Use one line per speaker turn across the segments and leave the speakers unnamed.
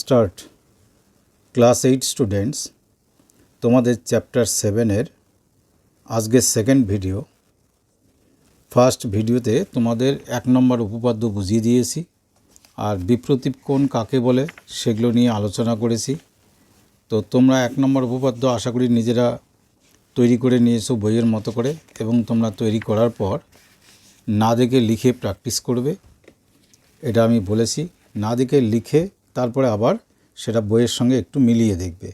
Start. Class eight students, তোমাদের chapter সেভেনের আজকের সেকেন্ড ভিডিও। ফার্স্ট ভিডিওতে তোমাদের এক নম্বর উপপাদ্য বুঝিয়ে দিয়েছি, আর বিপ্রতীপ কোণ কাকে বলে সেগুলো নিয়ে আলোচনা করেছি। তো তোমরা এক নম্বর উপপাদ্য আশা করি নিজেরা তৈরি করে নিয়ে এসো বইয়ের মতো করে, এবং তোমরা তৈরি করার পর না দেখে লিখে প্র্যাকটিস করবে। এটা আমি বলেছি, না দেখে লিখে তারপরে আবার সেটা বইয়ের সঙ্গে একটু মিলিয়ে দেখবে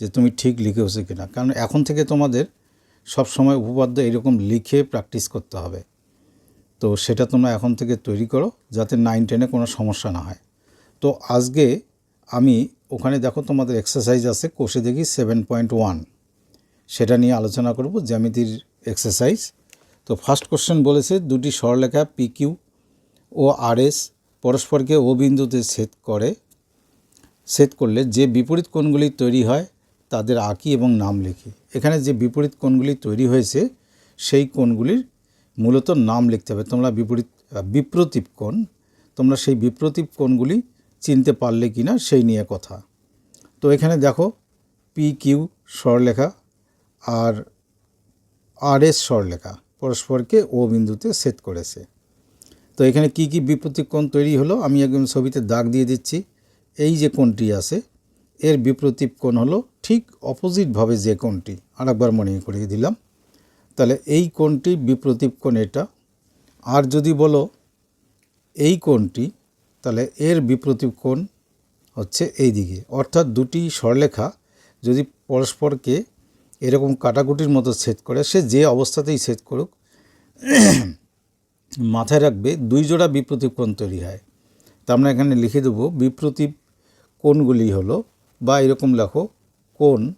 যে তুমি ঠিক লিখেওছো কিনা। কারণ এখন থেকে তোমাদের সব সময় উপপাদ্য এরকম লিখে প্র্যাকটিস করতে হবে। তো সেটা তোমরা এখন থেকে তৈরি করো যাতে নাইন টেনে কোনো সমস্যা না হয়। তো আজকে আমি ওখানে দেখো তোমাদের এক্সারসাইজ আছে কোষে দেখি সেভেন পয়েন্ট ওয়ান সেটা নিয়ে আলোচনা করব, জ্যামিতির এক্সারসাইজ তো ফার্স্ট কোশ্চেন বলেছে, দুটি সরলেখা পি কিউ ও আর এস পরস্পরকে ও বিন্দুতে ছেদ করে ছেদ করলে যে বিপরীত কোণগুলি তৈরি হয়, তাদের আঁকি এবং নাম লিখি। এখানে যে বিপরীত কোণগুলি তৈরি হয়েছে, সেই কোণগুলির মূলত নাম লিখতে হবে। তোমরা বিপরীত, বিপ্রতীপ কোণ, তোমরা সেই বিপ্রতীপ কোণগুলি চিনতে পারলে কি না সেই নিয়ে কথা। তো এখানে দেখো পি কিউ স্বরলেখা আর আর এস স্বরলেখা পরস্পরকে ও বিন্দুতে ছেদ করেছে। তো এখানে কি কি বিপরীত কোণ তৈরি হলো, আমি একদম ছবিতে দাগ দিয়ে দিচ্ছি। এই যে কোণটি আছে, এর বিপরীত কোণ হলো ঠিক অপোজিটভাবে যে কোণটি। আরেকবার মনে করিয়ে দিলাম। তাহলে এই কোণটি বিপরীত কোণ এটা। আর যদি বলো এই কোণটি, তাহলে এর বিপরীত কোণ হচ্ছে এই দিকে। অর্থাৎ দুটি সরলেখা যদি পরস্পরকে এরকম কাটাকুটির মতো ছেদ করে, সে যে অবস্থাতেই ছেদ করুক, মাথায় রাখবে দুই জোড়া বিপ্রতীপ কোণ তৈরি হয়। তা আমরা এখানে লিখে দেবো বিপ্রতীপ কোণগুলি হলো? বা এরকম লেখো, কোন?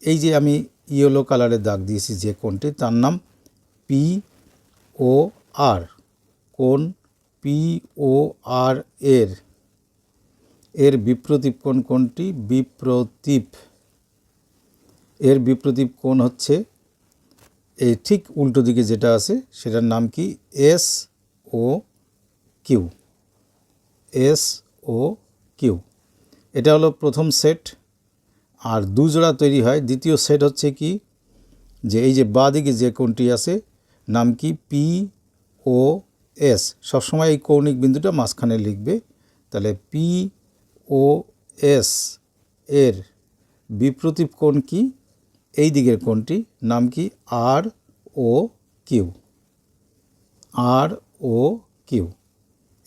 এই যে আমি ইয়েলো কালারে দাগ দিয়েছি যে কোনটি, তার নাম পি ও আর। কোন? পি ও আর এর। এর বিপ্রতীপ কোণ কোনটি? বিপ্রতীপ। এর বিপ্রতীপ কোণ হচ্ছে? এই ঠিক উল্টো দিকে যেটা আছে, সেটার নাম কি? S O Q. S O Q. এটা হলো প্রথম সেট। আর দুজোড়া তৈরি হয়। দ্বিতীয় সেট হচ্ছে কি? যে এই যে বাঁ দিকে যে কোণটি আছে, নাম কি? P O S. সবসময় এই কৌণিক বিন্দুটা মাঝখানে লিখবে। তাহলে পি ও এস এর বিপ্রতীপ কোণ কি? এই দিকের কোণটি। নাম কি? R O Q. R O Q.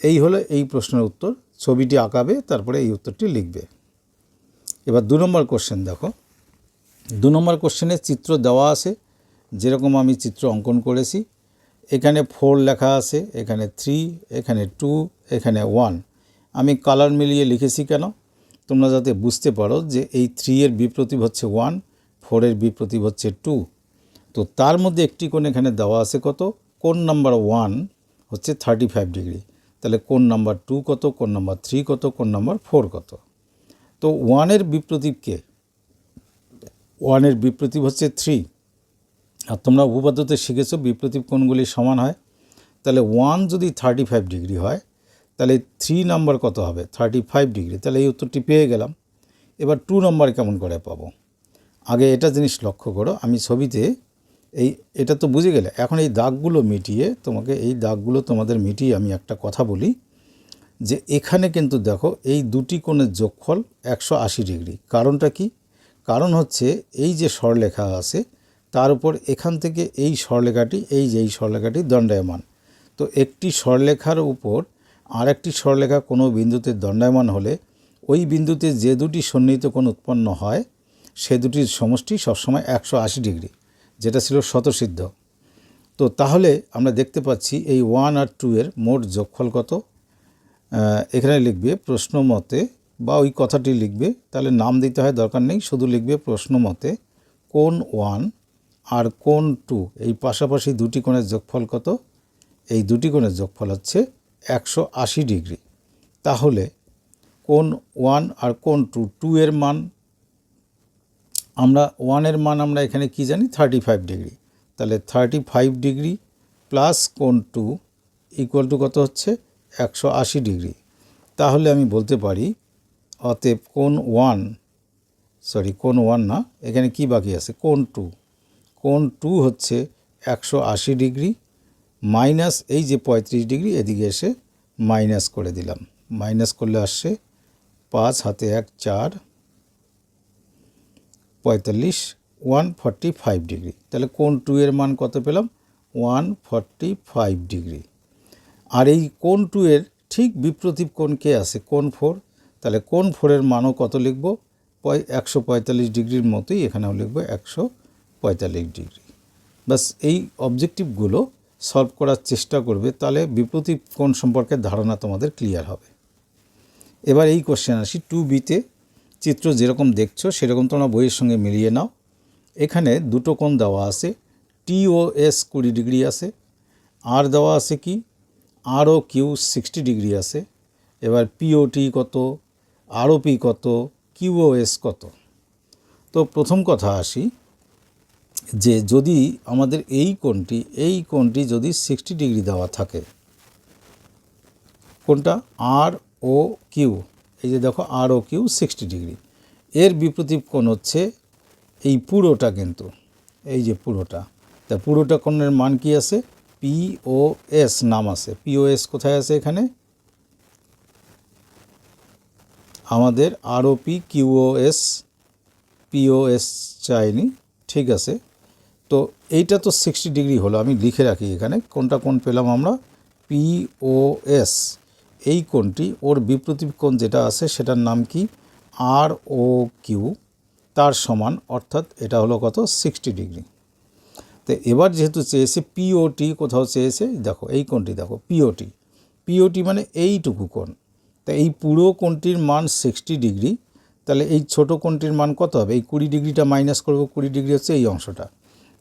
এই হলো এই প্রশ্নের উত্তর। ছবিটি আঁকাবে, তারপরে এই উত্তরটি লিখবে। এবার দু নম্বর কোশ্চেন দেখো। দু নম্বর কোশ্চেনে চিত্র দেওয়া আছে, যেরকম আমি চিত্র অঙ্কন করেছি। এখানে ফোর লেখা আছে, এখানে থ্রি এখানে টু এখানে ওয়ান আমি কালার মিলিয়ে লিখেছি কেন? তোমরা যাতে বুঝতে পারো যে এই থ্রি এর হচ্ছে ওয়ান ফোরের বিপ্রতীপ হচ্ছে টু তো তার মধ্যে একটি কোণ এখানে দেওয়া আছে কত? কোণ নাম্বার ওয়ান হচ্ছে থার্টি ফাইভ ডিগ্রি তাহলে কোন নাম্বার টু কত, কোন নাম্বার থ্রি কত, কোন নাম্বার ফোর কত? তো ওয়ানের বিপ্রতীপ কে? ওয়ানের বিপ্রতীপ হচ্ছে থ্রি। আর তোমরা উপপাদ্যতে শিখেছো বিপ্রতীপ কোণগুলি সমান হয়? তাহলে ওয়ান যদি থার্টি ফাইভ ডিগ্রি হয়, তাহলে থ্রি নাম্বার কত হবে? Thirty five degree. তাহলে এই উত্তরটি পেয়ে গেলাম। এবার টু নাম্বার কেমন করে পাবো? আগে এটা জিনিস লক্ষ্য করো। আমি ছবিতে এই, এটা তো বুঝে গেলে। এখন এই দাগগুলো মিটিয়ে তোমাকে, এই দাগগুলো তোমাদের মিটিয়ে আমি একটা কথা বলি যে এখানে কিন্তু দেখো এই দুটি কোণের যোগফল একশো আশি ডিগ্রি। কারণটা কি? কারণ হচ্ছে এই যে স্বরলেখা আছে, তার উপর এখান থেকে এই স্বরলেখাটি, এই যে এই স্বরলেখাটি দণ্ডায়মান। তো একটি স্বরলেখার উপর আরেকটি স্বরলেখা কোনো বিন্দুতে দণ্ডায়মান হলে ওই বিন্দুতে যে দুটি সন্নিহিত কোণ উৎপন্ন হয়, সে দুটির সমষ্টি সবসময় একশো আশি ডিগ্রি। যেটা ছিল শতসিদ্ধ তো তাহলে আমরা দেখতে পাচ্ছি এই ওয়ান আর টু এর মোট যোগফল কত? এখানে লিখবে প্রশ্ন মতে বা ওই কথাটি লিখবে, তাহলে নাম দিতে হয় দরকার নেই, শুধু লিখবে প্রশ্ন মতে কোন ওয়ান আর কোন টু এই পাশাপাশি দুটি কোণের যোগফল কত? এই দুটি কোণের যোগফল হচ্ছে একশো আশি ডিগ্রি। তাহলে কোন ওয়ান আর কোন টু টু এর মান আমরা ওয়ানের মান আমরা এখানে কি জানি? থার্টি ফাইভ ডিগ্রি তাহলে থার্টি ফাইভ ডিগ্রি প্লাস কোন টু ইকুয়াল টু কত হচ্ছে? একশো আশি ডিগ্রি তাহলে আমি বলতে পারি, অতএব কোন ওয়ান সরি কোন ওয়ান না, এখানে কি বাকি আছে? কোন টু কোন টু হচ্ছে একশো আশি ডিগ্রি মাইনাস এই যে পঁয়ত্রিশ ডিগ্রি এদিকে এসে মাইনাস করে দিলাম। মাইনাস করলে আসছে পাঁচ, হাতে এক, চার পঁয়তাল্লিশ ওয়ান ফর্টি ফাইভ ডিগ্রি তাহলে কোন টু এর মান কত পেলাম? ওয়ান ফর্টি ফাইভ ডিগ্রি আর এই কোন টু এর ঠিক বিপ্রতীপ কোণ কে আছে? কোন ফোর তাহলে কোন ফোরের মানও কত লিখব? একশো পঁয়তাল্লিশ ডিগ্রির মতোই এখানেও লিখব একশো পঁয়তাল্লিশ ডিগ্রি। বাস এই অবজেক্টিভগুলো সলভ করার চেষ্টা করবে, তাহলে বিপ্রতীপ কোণ সম্পর্কে ধারণা তোমাদের ক্লিয়ার হবে। এবার এই কোশ্চেন আসি টু বিতে চিত্র যেরকম দেখছ, সেরকম তোমরা বইয়ের সঙ্গে মিলিয়ে নাও। এখানে দুটো কোণ দেওয়া আছে, টি ও এস কুড়ি ডিগ্রি আছে, আর দেওয়া আছে কি? R O Q sixty degree আছে, এবার পিওটি কত আরও পি কত কিউওএস কত। তো প্রথম কথা আসি যে যদি আমাদের এই কোণটি এই কোণটি যদি সিক্সটি ডিগ্রি দেওয়া থাকে কোনটা আর ও কিউ এই যে দেখো R O Q sixty degree. এর বিপরীত কোণ হচ্ছে এই পুরোটা কিন্তু, এই যে পুরোটা। তা পুরোটা কোণের মান কি আছে? পি ও এস নাম আছে। পিওএস কোথায় আছে এখানে? আমাদের আরওপি কিউওএস পিওএস চাইনি, ঠিক আছে। তো এইটা তো সিক্সটি ডিগ্রি হলো, আমি লিখে রাখি এখানে, কোনটা কোন পেলাম আমরা? পিওএস এই কোণটি, ওর বিপ্রতীপ কোণ যেটা আছে সেটার নাম কি? আর ও কিউ তার সমান, অর্থাৎ এটা হলো কত? সিক্সটি ডিগ্রি তো এবার যেহেতু চেয়েছে পিওটি কোথাও চেয়েছে, দেখো এই কোণটি দেখো পিওটি পিওটি মানে এইটুকু কোণ। তা এই পুরো কোণটির মান সিক্সটি ডিগ্রি তাহলে এই ছোট কোণটির মান কত হবে? এই কুড়ি ডিগ্রিটা মাইনাস করব, কুড়ি ডিগ্রি হচ্ছে এই অংশটা।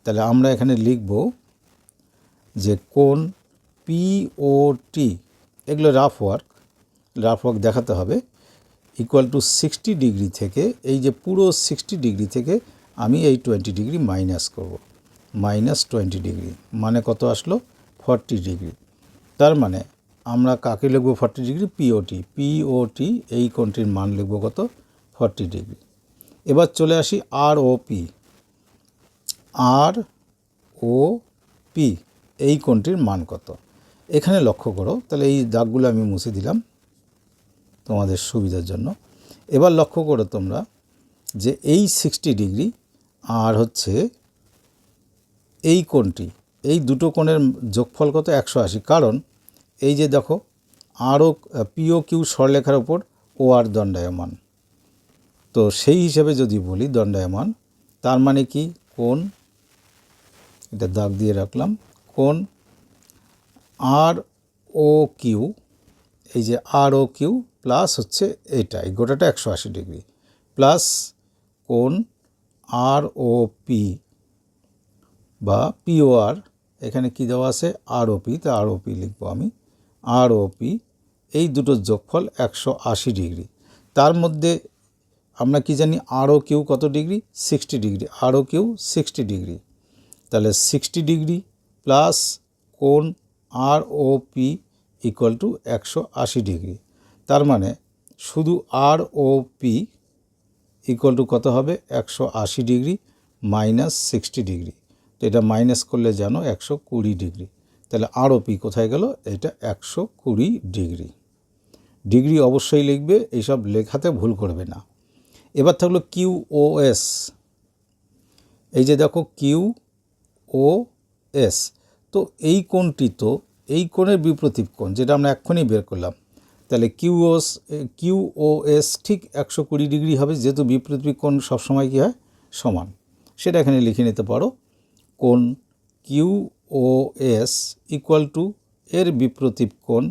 তাহলে আমরা এখানে লিখব যে কোণ পিওটি এগুলো রাফ ওয়ার্ক রাফ ওয়ার্ক দেখাতে হবে। ইকুয়াল টু সিক্সটি ডিগ্রি থেকে, এই যে পুরো সিক্সটি ডিগ্রি থেকে আমি এই টোয়েন্টি ডিগ্রি মাইনাস করব। মাইনাস টোয়েন্টি ডিগ্রি মানে কত আসলো? ফর্টি ডিগ্রি তার মানে আমরা কাকে লিখব ফর্টি ডিগ্রি পিওটি পিওটি এই কোণটির মান লিখব কত? ফর্টি ডিগ্রি এবার চলে আসি আর ও পি আর ও পি এই কোণটির মান কত? এখানে লক্ষ্য করো, তাহলে এই দাগগুলো আমি মুছে দিলাম তোমাদের সুবিধার জন্য। এবার লক্ষ্য করো তোমরা যে এই সিক্সটি ডিগ্রি আর হচ্ছে এই কোণটি, এই দুটো কোণের যোগফল কত? একশো আশি। কারণ এই যে দেখো, আরও পিও কিউ স্বরলেখার ওপর ও আর দণ্ডায়মান। তো সেই হিসেবে যদি বলি দণ্ডায়মান, তার মানে কি? কোন এটা দাগ দিয়ে রাখলাম কোন আর ও কিউ এই যে আর ও কিউ প্লাস হচ্ছে এটা এই গোটাটা একশো আশি ডিগ্রি প্লাস কোন আর ও পি বা পিওআর এখানে কি দেওয়া আছে? আর ও পি তা আর ও পি লিখব আমি আর ও পি এই দুটো যোগফল একশো আশি ডিগ্রি, তার মধ্যে আমরা কি জানি আরও কিউ কত degree? Sixty degree R O Q sixty degree, তাহলে সিক্সটি ডিগ্রি প্লাস কোন R O P equal to একশো আশি ডিগ্রি তার মানে শুধু R O P equal to কত হবে? একশো আশি ডিগ্রি মাইনাস সিক্সটি ডিগ্রি তো এটা মাইনাস করলে জানো একশো কুড়ি ডিগ্রি তাহলে আর ও পি কোথায় গেল? এটা একশো কুড়ি ডিগ্রি ডিগ্রি অবশ্যই লিখবে, এইসব লেখাতে ভুল করবে না। এবার থাকল কিউ ও এস এই যে দেখো কিউ ও এস তো এই কোণটি তো, এই কোণের বিপ্রতীপ কোণ যেটা আমরা এক্ষুনি বের করলাম, তাহলে কিউওস কিউওএস ঠিক একশো কুড়ি ডিগ্রি হবে, যেহেতু বিপ্রতীপ কোণ সবসময় কী হয়? সমান। সেটা এখানে লিখে নিতে পারো। কোণ Q O S equal to এর বিপ্রতীপ কোণ,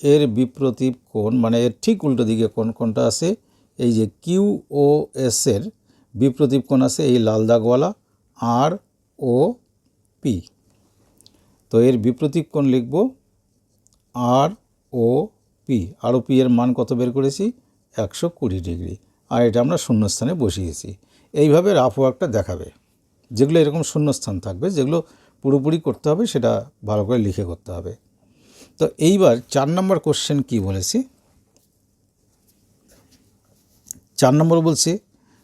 এর বিপ্রতীপ কোণ মানে এর ঠিক উল্টো দিকে কোন কোনটা আছে, এই যে কিউ ও এসের বিপ্রতীপ কোণ আছে, এই লাল দাগওয়ালা আর ও পি তো এর বিপ্রতীক কোণ লিখব আর ও পি আর ও পি এর মান কত বের করেছি? একশো কুড়ি ডিগ্রি। আর এটা আমরা শূন্যস্থানে বসিয়েছি। এইভাবে রাফ ওয়ার্কটা দেখাবে। যেগুলো এরকম শূন্যস্থান থাকবে, যেগুলো পুরোপুরি করতে হবে, সেটা ভালো করে লিখে করতে হবে। তো এইবার চার নম্বর কোশ্চেন কি বলেছি? চার নম্বর বলছে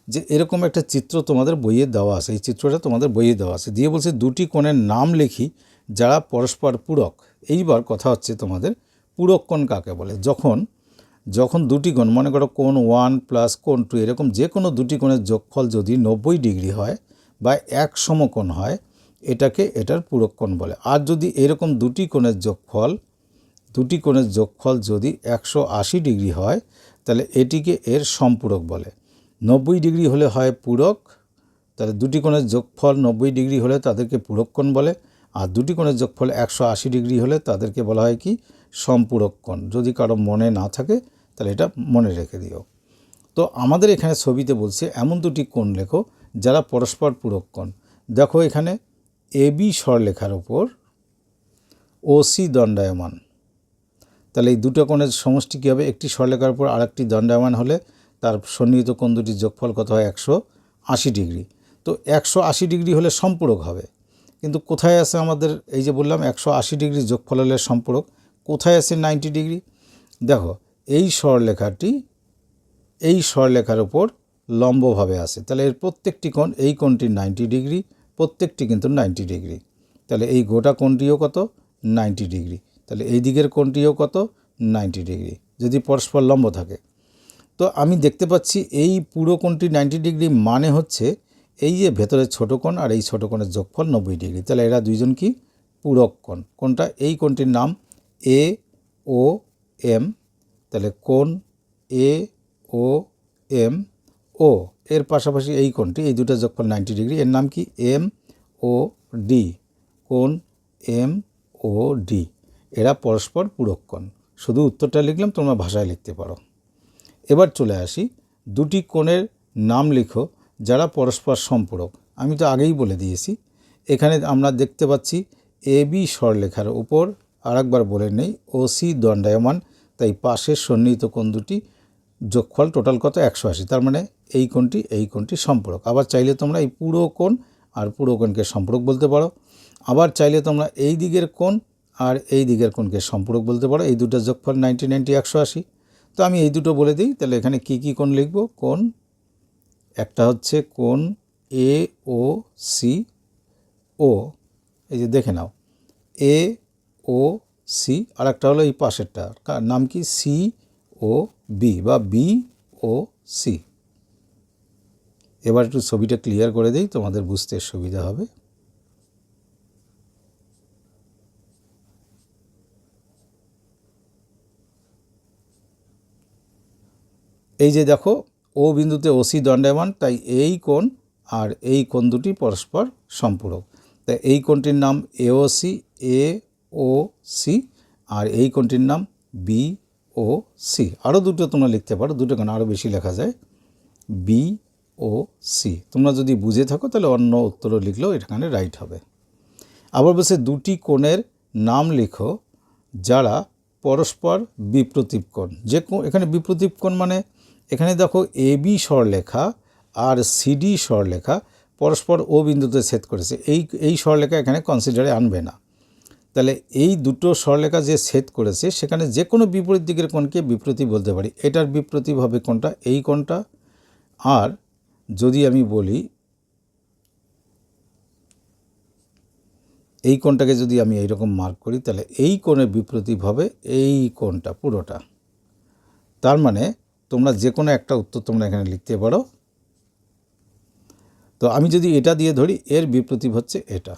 যে এরকম একটা চিত্র তোমাদের বইয়ে দেওয়া আছে। এই চিত্রটা তোমাদের বইয়ে দেওয়া আছে। দিয়ে বলছে দুটি কোণের নাম লিখি যারা পরস্পর পূরক, এইবার কথা হচ্ছে তোমাদের পূরক কোণ কাকে বলে? যখন যখন দুটি কোণ, মনে করো কোণ ওয়ান প্লাস কোণ টু, এরকম যে কোনো দুটি কোণের যোগফল যদি নব্বই ডিগ্রি হয় বা এক সমকোণ হয়, এটাকে এটার পূরক কোণ বলে। আর যদি এরকম দুটি কোণের যোগফল, দুটি কোণের যোগফল যদি একশো আশি ডিগ্রি হয়, তাহলে এটিকে এর সম্পূরক বলে। নব্বই ডিগ্রি হলে হয় পূরক, তাহলে দুটি কোণের যোগফল নব্বই ডিগ্রি হলে তাদেরকে পূরক কোণ বলে। আর দুটি কোণের যোগফল একশো আশি ডিগ্রি হলে তাদেরকে বলা হয় কি? সম্পূরক কোণ। যদি কারও মনে না থাকে, তাহলে এটা মনে রেখে দিও। তো আমাদের এখানে ছবিতে বলছে, এমন দুটি কোণ লেখো যারা পরস্পর পূরক কোণ। দেখো এখানে এ বি স্বরলেখার ওপর ও সি দণ্ডায়মান। তাহলে এই দুটো কোণের সমষ্টি কী হবে? একটি স্বরলেখার উপর আরেকটি দণ্ডায়মান হলে তার সন্নিহিত কোণ দুটির যোগফল কত হয়? একশো আশি ডিগ্রি। তো একশো আশি ডিগ্রি হলে সম্পূরক হবে। কিন্তু কোথায় আছে আমাদের এই যে বললাম একশো আশি ডিগ্রি যোগফল হলে সম্পূরক, কোথায় আছে নাইনটি ডিগ্রি? দেখো, এই স্বরলেখাটি, এই স্বরলেখার উপর লম্বভাবে আছে। তাহলে এর প্রত্যেকটি কোণ, এই কোণটি নাইনটি ডিগ্রি, প্রত্যেকটি কিন্তু নাইনটি ডিগ্রি। তাহলে এই গোটা কোণটিও কত? Ninety degree. তাহলে এই দিকের কোণটিও কত? Ninety degree. যদি পরস্পর লম্ব থাকে। তো আমি দেখতে পাচ্ছি এই পুরো কোণটি নাইনটি ডিগ্রি মানে হচ্ছে এই যে ভেতরের ছোটো কোণ আর এই ছোটো কোণের যোগফল নব্বই ডিগ্রি। তাহলে এরা দুইজন কি? পূরক কোণ। কোনটা এই কোণটির নাম এ ও এম তাহলে কোণ এ ও এম ও এর পাশাপাশি এই কোণটি, এই দুটো যোগফল নাইনটি ডিগ্রি। এর নাম কি? এম ও ডি কোণ এম ও ডি এরা পরস্পর পূরক কোণ। শুধু উত্তরটা লিখলাম, তোমরা ভাষায় লিখতে পারো। এবার চলে আসি। দুটি কোণের নাম লিখো। যারা পরস্পর সম্পূরক, আমি তো আগেই বলে দিয়েছি, এখানে আমরা দেখতে পাচ্ছি এ বি স্বরলেখার উপর আরেকবার বলে নেই, ও সি দণ্ডায়মান, তাই পাশের সন্নিহিত কোণ দুটি যোগফল টোটাল কত? একশো আশি, তার মানে এই কোণটি এই কোণটি সম্পূরক। আবার চাইলে তোমরা এই পুরো কোণ আর পুরো কোণকে সম্পূরক বলতে পারো। আবার চাইলে তোমরা এই দিকের কোণ আর এই দিকের কোণকে সম্পূরক বলতে পারো। এই দুটো যোগফল নাইনটি নাইনটি একশো আশি। তো আমি এই দুটো বলে দিই, তাহলে এখানে কি কি কোণ লিখব? কোণ একটা হচ্ছে কোন এ ও সি ও এই যে দেখে নাও। এ ও সি আর একটা হলো এই পাশেরটা। নাম কি? সি ও বি বা বি ও সি এবার একটু ছবিটা ক্লিয়ার করে দিই, তোমাদের বুঝতে সুবিধা হবে। এই যে দেখো ও বিন্দুতে ওসি দণ্ডায়মান, তাই এই কোণ আর এই কোণ দুটি পরস্পর সম্পূরক। তাই এই কোণটির নাম এওসি এ ও সি আর এই কোণটির নাম বি ও সি। আরও দুটো তোমরা লিখতে পারো, দুটো কেন আরও বেশি লেখা যায়। B O C. তোমরা যদি বুঝে থাকো, তাহলে অন্য উত্তরও লিখলেও এখানে রাইট হবে। আবার বলছে, দুটি কোণের নাম লেখো যারা পরস্পর বিপ্রতীপ কোণ। যে এখানে বিপ্রতীপ কোণ মানে এখানে দেখো এ বি স্বরলেখা আর সিডি স্বরলেখা পরস্পর ও বিন্দুতে ছেদ করেছে। এই এই স্বরলেখা এখানে কনসিডারে আনবে না। তাহলে এই দুটো স্বরলেখা যে ছেদ করেছে, সেখানে যে কোনো বিপরীত দিকের কোণকে বিপ্রতি বলতে পারি। এটার বিপ্রতীপ হবে কোনটা এই কোণটা। আর যদি আমি বলি, এই কোণটাকে যদি আমি এইরকম মার্ক করি, তাহলে এই কোণের বিপ্রতীপ হবে এই কোণটা, পুরোটা। তার মানে তোমরা যে কোনো একটা উত্তর তোমরা এখানে লিখতে পারো। তো আমি যদি এটা দিয়ে ধরি, এর বিপ্রতীপ হচ্ছে এটা।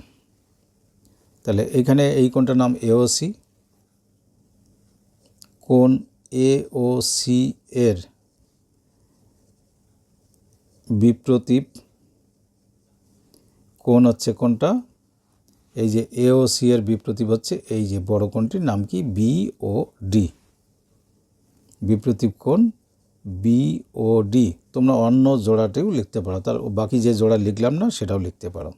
তাহলে এখানে এই কোনটার নাম এওসি কোন এ ও সি এর বিপ্রতীপ কোন হচ্ছে কোনটা? এই যে এ ও সি এর বিপ্রতীপ হচ্ছে এই যে বড় কোনটির নাম কি? বি ও ডি বিপ্রতীপ কোণ বি ও ডি তোমরা অন্য জোড়াটিও লিখতে পারো। তার বাকি যে জোড়া লিখলাম না, সেটাও লিখতে পারো।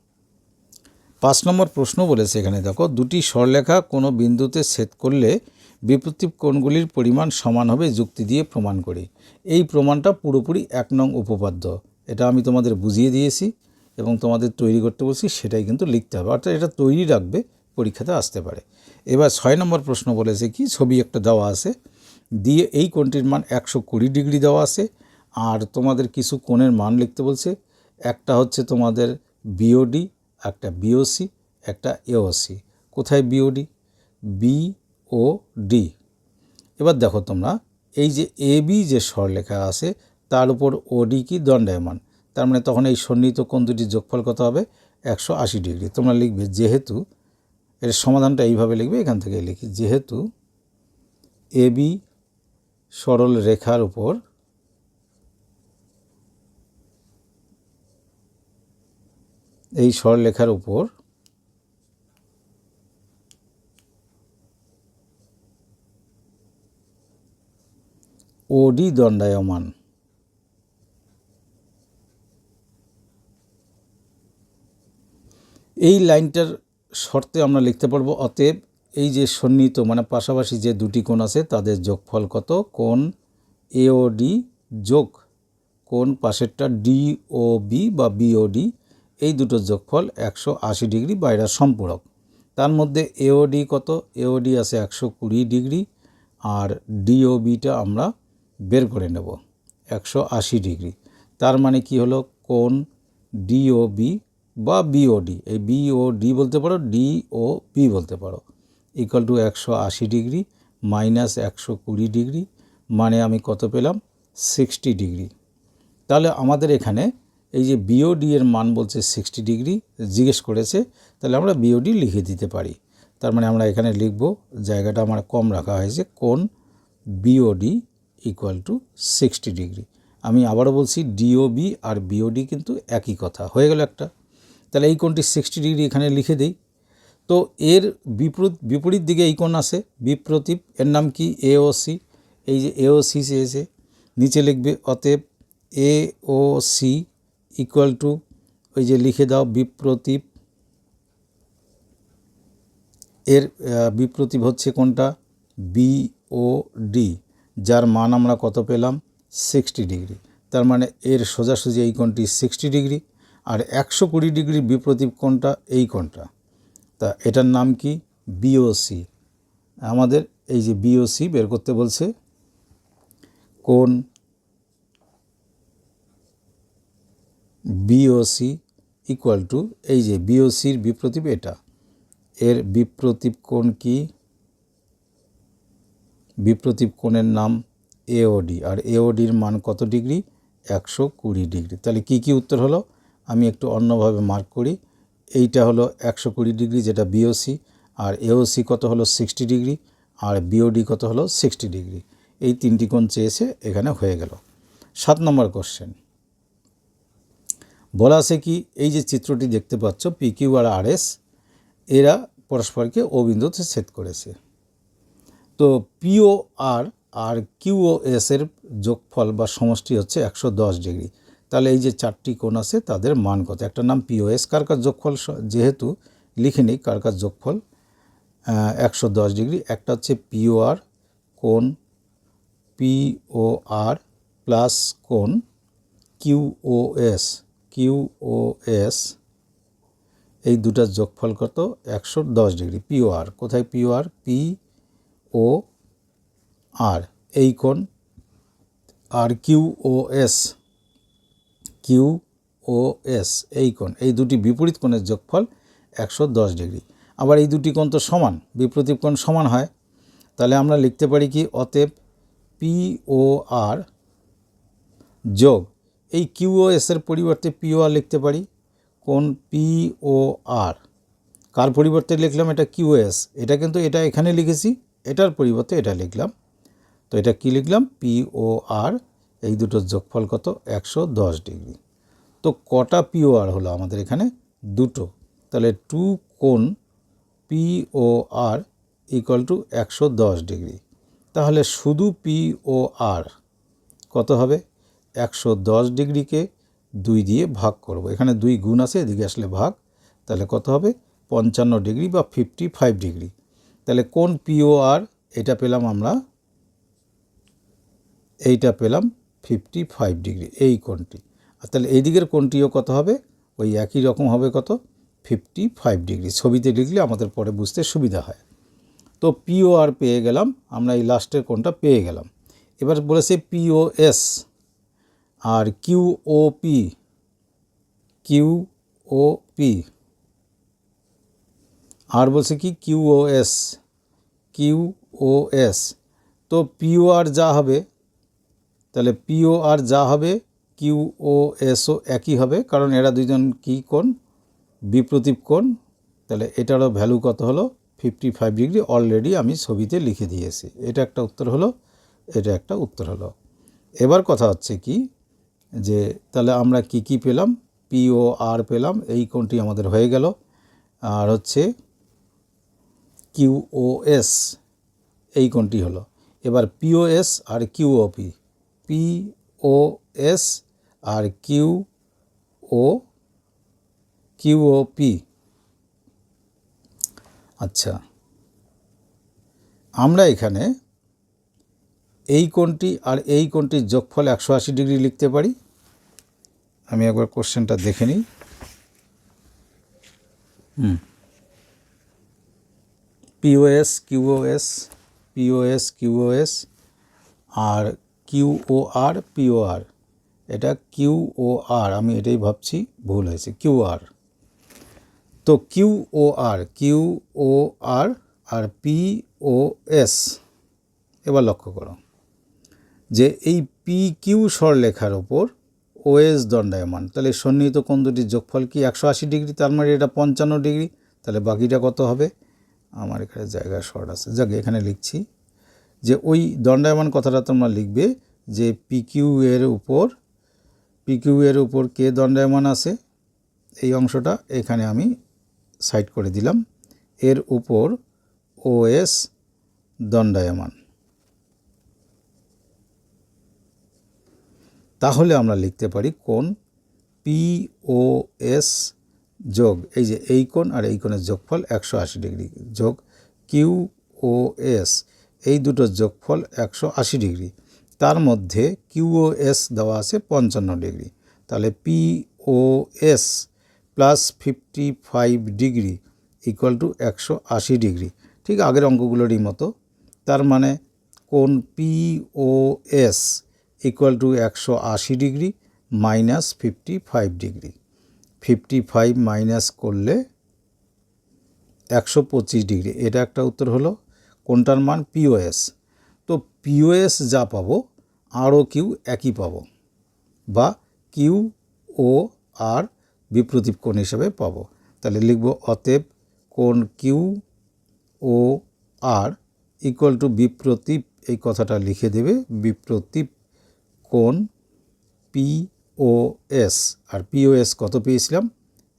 পাঁচ নম্বর প্রশ্ন বলেছে এখানে, দেখো, দুটি স্বরলেখা কোনো বিন্দুতে ছেদ করলে বিপ্রতীপ কোণগুলির পরিমাণ সমান হবে যুক্তি দিয়ে প্রমাণ করি। এই প্রমাণটা পুরোপুরি এক নং উপপাদ্য। এটা আমি তোমাদের বুঝিয়ে দিয়েছি এবং তোমাদের তৈরি করতে বলছি, সেটাই কিন্তু লিখতে হবে। অর্থাৎ এটা তৈরি রাখবে, পরীক্ষাতে আসতে পারে। এবার ছয় নম্বর প্রশ্ন বলেছে কি, ছবি একটা দেওয়া আছে। দিয়ে এই কোণটির মান একশো কুড়ি ডিগ্রি দেওয়া আছে। আর তোমাদের কিছু কোণের মান লিখতে বলছে, একটা হচ্ছে তোমাদের বিওডি একটা বিওসি একটা এওসি কোথায় বিওডি বি ও ডি এবার দেখো তোমরা, এই যে এ বি যে স্বর লেখা আছে, তার উপর ওডি কি দণ্ডায়মান? তার মানে তখন এই সন্নিহিত কোণ দুটির যোগফল কত হবে? একশো আশি ডিগ্রি। তোমরা লিখবে যেহেতু, এর সমাধানটা এইভাবে লিখবে, এখান থেকে লিখি যেহেতু এ বি সরল রেখার উপর এই সরল রেখার উপর ওডি দণ্ডায়মান। এই লাইনটার শর্তে আমরা লিখতে পারব অতএব এই যে সন্নিহিত মানে পাশাপাশি যে দুটি কোণ আছে, তাদের যোগফল কত? কোণ এওডি যোগ কোণ পাশেরটা ডিওবি বা বিওডি এই দুটো যোগফল একশো আশি ডিগ্রি বা এরা সম্পূরক। তার মধ্যে এওডি কত? এওডি আছে একশো কুড়ি ডিগ্রি, আর ডিওবিটা আমরা বের করে নেব একশো আশি ডিগ্রি। তার মানে কি হলো? কোণ ডিওবি বা বিওডি এই বিওডি বলতে পারো ডিও বি বলতে পারো। ইকুয়াল টু একশো আশি ডিগ্রি মাইনাস একশো কুড়ি ডিগ্রি মানে আমি কত পেলাম? সিক্সটি ডিগ্রি তাহলে আমাদের এখানে এই যে বিওডি এর মান বলছে সিক্সটি ডিগ্রি জিজ্ঞেস করেছে, তাহলে আমরা বিওডি লিখে দিতে পারি। তার মানে আমরা এখানে লিখব, জায়গাটা আমার কম রাখা হয়েছে কোন B O D equal to sixty degree আমি আবারও বলছি ডিওবি আর বিওডি কিন্তু একই কথা। হয়ে গেল একটা। তাহলে এই কোণটি সিক্সটি ডিগ্রি এখানে লিখে দিই। তো এর বিপরীত বিপরীত দিকে এই কোণ আছে বিপ্রতীপ, এর নাম কি? এওসি এই যে এওসি চেয়েছে নিচে লিখবে, অতএব A O C equal to ওই যে লিখে দাও, বিপ্রতীপ। এর বিপ্রতীপ হচ্ছে কোনটা বি ও ডি, যার মান আমরা কত পেলাম? Sixty degree. তার মানে এর সোজাসুজি এই কোণটি সিক্সটি ডিগ্রি, আর একশো কুড়ি ডিগ্রির বিপ্রতীপ কোণটা এই কোণটা। তা এটার নাম কি? বিওসি আমাদের এই যে বিওসি বের করতে বলছে, কোন বিওসি ইকুয়াল টু এই যে বিওসির বিপ্রতীপ এটা। এর বিপ্রতীপ কোণ কি? বিপ্রতীপ কোণের নাম এওডি আর এওডির মান কত ডিগ্রি? একশো কুড়ি ডিগ্রি। তাহলে কি কি উত্তর হলো? আমি একটু অন্যভাবে মার্ক করি। এইটা হলো একশো কুড়ি ডিগ্রি, যেটা বিওসি আর এওসি কত হলো সিক্সটি ডিগ্রি, আর বিওডি কত হলো সিক্সটি ডিগ্রি। এই তিনটি কোণ চেয়েছে, এখানে হয়ে গেল। সাত নম্বর কোশ্চেন। বলা আছে কি, এই যে চিত্রটি দেখতে পাচ্ছ পি কিউ আর আর এস এরা পরস্পরকে ও বিন্দুতে ছেদ করেছে। তো পিও আর আর কিউও এস এর যোগফল বা সমষ্টি হচ্ছে একশো দশ ডিগ্রি। তাহলে এই যে চারটি কোণ আছে, তাদের মান কত? একটা নাম পিওএস কার কার যোগফল যেহেতু লিখে নিই কার কার যোগফল একশো দশ ডিগ্রি, একটা হচ্ছে পিওআর কোণ পিওআর প্লাস কোণ কিউওএস কিউওএস এই দুটার যোগফল কত? একশো দশ ডিগ্রি পিওআর কোথায় পিওআর পি ও আর এই কোণ, আর কিউওএস কিউ ও এস এই কোণ, এই দুটি বিপরীত কোণের যোগফল একশো দশ ডিগ্রি। আবার এই দুটি কোণ তো সমান, বিপরীত কোণ সমান হয়। তাহলে আমরা লিখতে পারি কি, অতএব পি ও আর যোগ, এই কিউ ও এসের পরিবর্তে পি ও আর লিখতে পারি। কোন পি ও আর কার পরিবর্তে লিখলাম? এটা কিউ এস এটা কিন্তু এটা এখানে লিখেছি, এটার পরিবর্তে এটা লিখলাম। তো এটা কি লিখলাম? পি ও আর এই দুটোর যোগফল কত? একশো দশ ডিগ্রি। তো কটা পিও আর হলো আমাদের এখানে? দুটো। তাহলে টু কোন P O R equal to একশো দশ ডিগ্রি। তাহলে শুধু পি ও আর কত হবে? একশো দশ ডিগ্রিকে দুই দিয়ে ভাগ করব। এখানে দুই গুণ আছে, এদিকে আসলে ভাগ। তাহলে কত হবে? পঞ্চান্ন ডিগ্রি বা ফিফটি ফাইভ ডিগ্রি। তাহলে কোন পিও আর এটা পেলাম আমরা, এইটা পেলাম ফিফটি ফাইভ ডিগ্রি এই কোণটি। আর তাহলে এই দিকের কোণটিও কত হবে? ওই একই রকম হবে কত? ফিফটি ফাইভ ডিগ্রি ছবিতে লিখলে আমাদের পরে বুঝতে সুবিধা হয়। তো পিও আর পেয়ে গেলাম, আমরা এই লাস্টের কোণটা পেয়ে গেলাম। এবার বলেছে পিওএস আর Q O P Q O P আর বলছে কি? Q O S Q O S তো পিও আর যা হবে তাহলে পিও আর যা হবে কিউ ও এসও একই হবে, কারণ এরা দুজন কী কোণ? বিপ্রতীপ কোণ। তাহলে এটারও ভ্যালু কত হলো? ফিফটি ফাইভ ডিগ্রি অলরেডি আমি ছবিতে লিখে দিয়েছি। এটা একটা উত্তর হলো, এটা একটা উত্তর হলো। এবার কথা হচ্ছে কি, যে তাহলে আমরা কি কি পেলাম? পি ও আর পেলাম, এই কোণটি আমাদের হয়ে গেল। আর হচ্ছে কিউ ও এস এই কোণটি হলো। এবার পিওএস আর কিউওপি পিওএস আর কিউ ও কিউওপি আচ্ছা আমরা এখানে এই কোণটি আর এই কোণটির যোগফল একশো আশি ডিগ্রি লিখতে পারি। আমি একবার কোশ্চেনটা দেখে নিই। হুম পিওএস কিউওএস পিওএস কিউওএস আর কিউ ও আর আর এটা কিউ ও আর আমি এটাই ভাবছি, ভুল হয়েছে। কিউ আর তো Q O R Q O R আর পি ও এস এবার লক্ষ্য করো যে এই পি কিউ স্বরলেখার ওপর ওএস দণ্ডায়মান। তাহলে সন্নিহিত কোণ দুটির যোগফল কি একশো আশি ডিগ্রি? তার মানে এটা পঞ্চান্ন ডিগ্রি। তাহলে বাকিটা কত হবে? আমার এখানে জায়গা শর্ট আছে। যাক, এখানে লিখছি। যে ওই দণ্ডায়মান কথাটা তোমরা লিখবে যে পিকিউ এর উপর পিকিউ এর উপর কে দণ্ডায়মান আছে? এই অংশটা এখানে আমি সাইড করে দিলাম। এর উপর ওএস দণ্ডায়মান। তাহলে আমরা লিখতে পারি কোন পিওএস যোগ, এই যে এই কোণ আর এই কোণের যোগফল একশো আশি ডিগ্রি যোগ কিউ ও এস এই দুটোর যোগফল একশো আশি ডিগ্রি। তার মধ্যে কিউ ও এস দেওয়া আছে পঞ্চান্ন ডিগ্রি। তাহলে P O S plus fifty five degree equal to একশো আশি ডিগ্রি। ঠিক আগের অঙ্কগুলোরই মতো। তার মানে কোন P O S equal to একশো আশি degree minus fifty five degree. Fifty five minus করলে একশো পঁচিশ ডিগ্রি। এটা একটা উত্তর হলো। কোনটার মান? পিওএস তো পিওএস যা পাবো আরও কিউ একই পাবো বা কিউ ও আর বিপ্রতীপ কোণ হিসেবে পাবো। তাহলে লিখব অতএব কোণ Q O R equal to বিপ্রতীপ এই কথাটা লিখে দেবে বিপ্রতীপ কোণ পি ও এস আর পিওএস কত পেয়েছিলাম?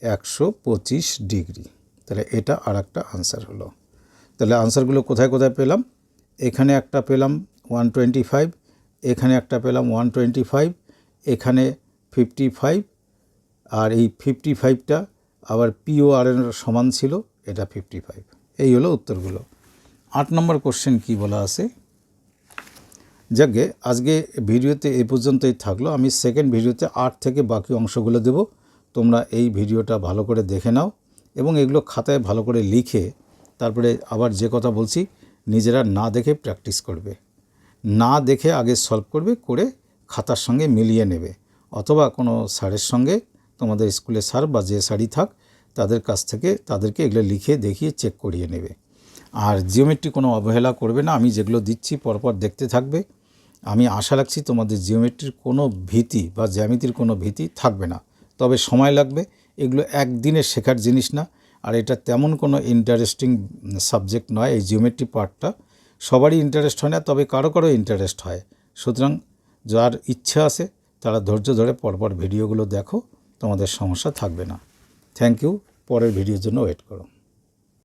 একশো পঁচিশ ডিগ্রি। তাহলে এটা আর একটা আনসার হলো। তাহলে আনসারগুলো কোথায় কোথায় পেলাম? এখানে একটা পেলাম ওয়ান টোয়েন্টি ফাইভ এখানে একটা পেলাম ওয়ান টোয়েন্টি ফাইভ এখানে ফিফটি ফাইভ আর এই ফিফটি ফাইভটা আবার পিও আর এর সমান ছিল, এটা ফিফটি ফাইভ এই হলো উত্তরগুলো। আট নম্বর কোশ্চেন কি বলা আছে? যাকে আজকে ভিডিওতে এই পর্যন্তই থাকল, আমি সেকেন্ড ভিডিওতে আট থেকে বাকি অংশগুলো দেব। তোমরা এই ভিডিওটা ভালো করে দেখে নাও এবং এগুলো খাতায় ভালো করে লিখে তারপরে আবার যে কথা বলছি, নিজেরা না দেখে প্র্যাকটিস করবে। না দেখে আগে সলভ করবে, করে খাতার সঙ্গে মিলিয়ে নেবে। অথবা কোনো স্যারের সঙ্গে, তোমাদের স্কুলে স্যার বা যে স্যারই থাক, তাদের কাছ থেকে তাদেরকে এগুলো লিখে দেখিয়ে চেক করিয়ে নেবে। আর জিওমেট্রি কোনো অবহেলা করবে না, আমি যেগুলো দিচ্ছি পরপর দেখতে থাকবে। আমি আশা রাখছি তোমাদের জিওমেট্রির কোনো ভীতি বা জ্যামিতির কোনো ভীতি থাকবে না। তবে সময় লাগবে, এগুলো একদিনে শেখার জিনিস না। আর এটা তেমন কোনো ইন্টারেস্টিং সাবজেক্ট নয়, এই জিওমেট্রি পার্টটা সবারই ইন্টারেস্ট হয় না, তবে কারও কারও ইন্টারেস্ট হয়। সুতরাং যার ইচ্ছা আছে, তারা ধৈর্য ধরে পরপর ভিডিওগুলো দেখো, তোমাদের সমস্যা থাকবে না। থ্যাংক ইউ পরের ভিডিওর জন্য ওয়েট করো।